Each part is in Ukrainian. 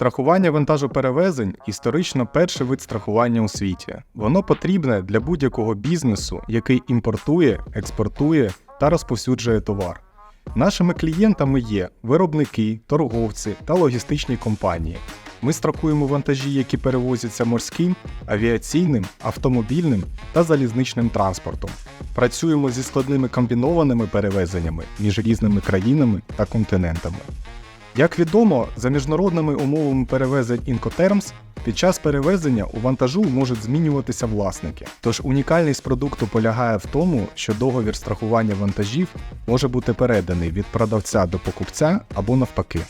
Страхування вантажоперевезень історично перший вид страхування у світі. Воно потрібне для будь-якого бізнесу, який імпортує, експортує та розповсюджує товар. Нашими клієнтами є виробники, торговці та логістичні компанії. Ми страхуємо вантажі, які перевозяться морським, авіаційним, автомобільним та залізничним транспортом. Працюємо зі складними комбінованими перевезеннями між різними країнами та континентами. Як відомо, за міжнародними умовами перевезень Incoterms, під час перевезення у вантажу можуть змінюватися власники. Тож унікальність продукту полягає в тому, що договір страхування вантажів може бути переданий від продавця до покупця або навпаки.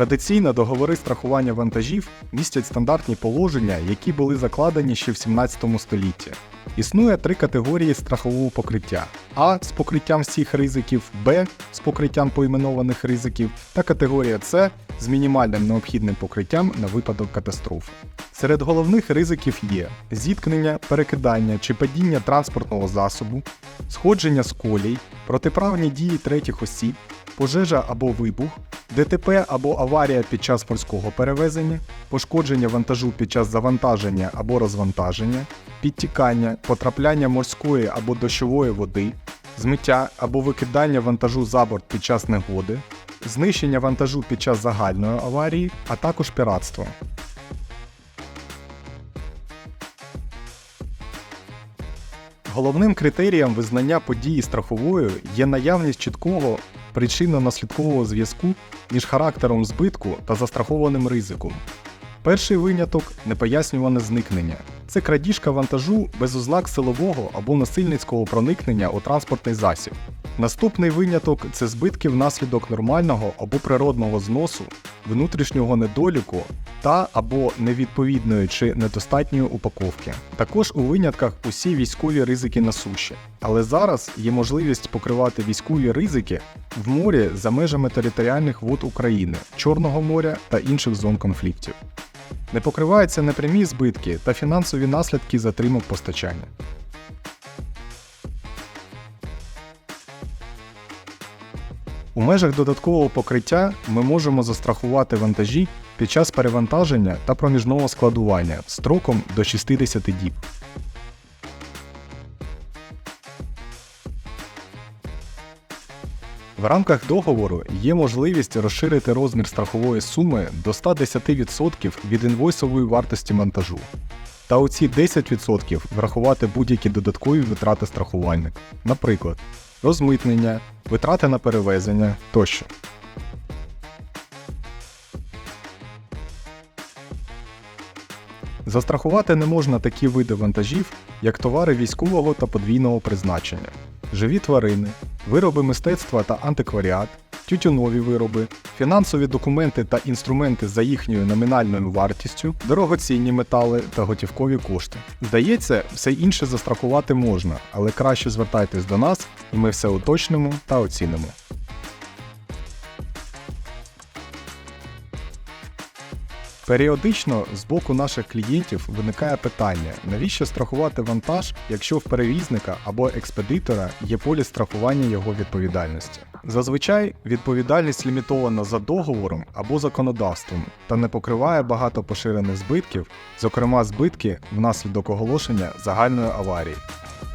Традиційно договори страхування вантажів містять стандартні положення, які були закладені ще в 17 столітті. Існує три категорії страхового покриття: А з покриттям всіх ризиків, Б з покриттям поіменованих ризиків та категорія С з мінімальним необхідним покриттям на випадок катастрофи. Серед головних ризиків є зіткнення, перекидання чи падіння транспортного засобу, сходження з колій, протиправні дії третіх осіб, пожежа або вибух, ДТП або аварія під час морського перевезення, пошкодження вантажу під час завантаження або розвантаження, підтікання, потрапляння морської або дощової води, змиття або викидання вантажу за борт під час негоди, знищення вантажу під час загальної аварії, а також піратство. Головним критерієм визнання події страховою є наявність чіткого причинно-наслідкового зв'язку між характером збитку та застрахованим ризиком. Перший виняток непояснюване зникнення. Це крадіжка вантажу без ознак силового або насильницького проникнення у транспортний засіб. Наступний виняток це збитки внаслідок нормального або природного зносу, внутрішнього недоліку та або невідповідної чи недостатньої упаковки. Також у винятках усі військові ризики на суші. Але зараз є можливість покривати військові ризики в морі за межами територіальних вод України, Чорного моря та інших зон конфліктів. Не покриваються непрямі збитки та фінансові наслідки затримок постачання. У межах додаткового покриття ми можемо застрахувати вантажі під час перевантаження та проміжного складування строком до 60 діб. В рамках договору є можливість розширити розмір страхової суми до 110% від інвойсової вартості монтажу. Та у ці 10% врахувати будь-які додаткові витрати страхувальника, наприклад, розмитнення, витрати на перевезення тощо. Застрахувати не можна такі види вантажів, як товари військового та подвійного призначення, живі тварини, вироби мистецтва та антикваріат, тютюнові вироби, фінансові документи та інструменти за їхньою номінальною вартістю, дорогоцінні метали та готівкові кошти. Здається, все інше застрахувати можна, але краще звертайтесь до нас, і ми все уточнимо та оцінимо. Періодично з боку наших клієнтів виникає питання, навіщо страхувати вантаж, якщо в перевізника або експедитора є поліс страхування його відповідальності. Зазвичай відповідальність лімітована за договором або законодавством та не покриває багато поширених збитків, зокрема збитки внаслідок оголошення загальної аварії.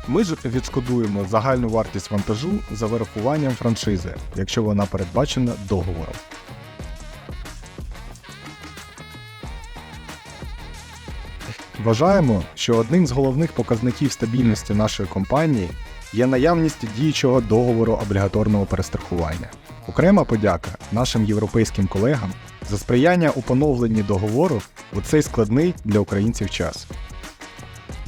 Ми ж відшкодуємо загальну вартість вантажу за вирахуванням франшизи, якщо вона передбачена договором. Вважаємо, що одним з головних показників стабільності нашої компанії є наявність діючого договору облігаторного перестрахування. Окрема подяка нашим європейським колегам за сприяння у поновленні договору у цей складний для українців час.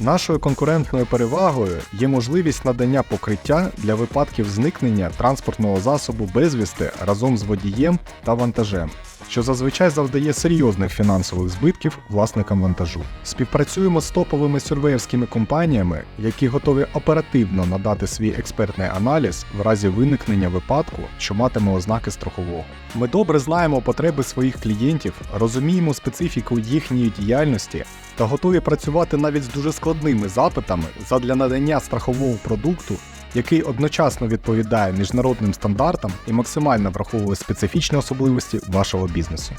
Нашою конкурентною перевагою є можливість надання покриття для випадків зникнення транспортного засобу безвісти разом з водієм та вантажем, що зазвичай завдає серйозних фінансових збитків власникам вантажу. Співпрацюємо з топовими сюрвеєрськими компаніями, які готові оперативно надати свій експертний аналіз в разі виникнення випадку, що матиме ознаки страхового. Ми добре знаємо потреби своїх клієнтів, розуміємо специфіку їхньої діяльності та готові працювати навіть з дуже складними запитами задля надання страхового продукту який одночасно відповідає міжнародним стандартам і максимально враховує специфічні особливості вашого бізнесу.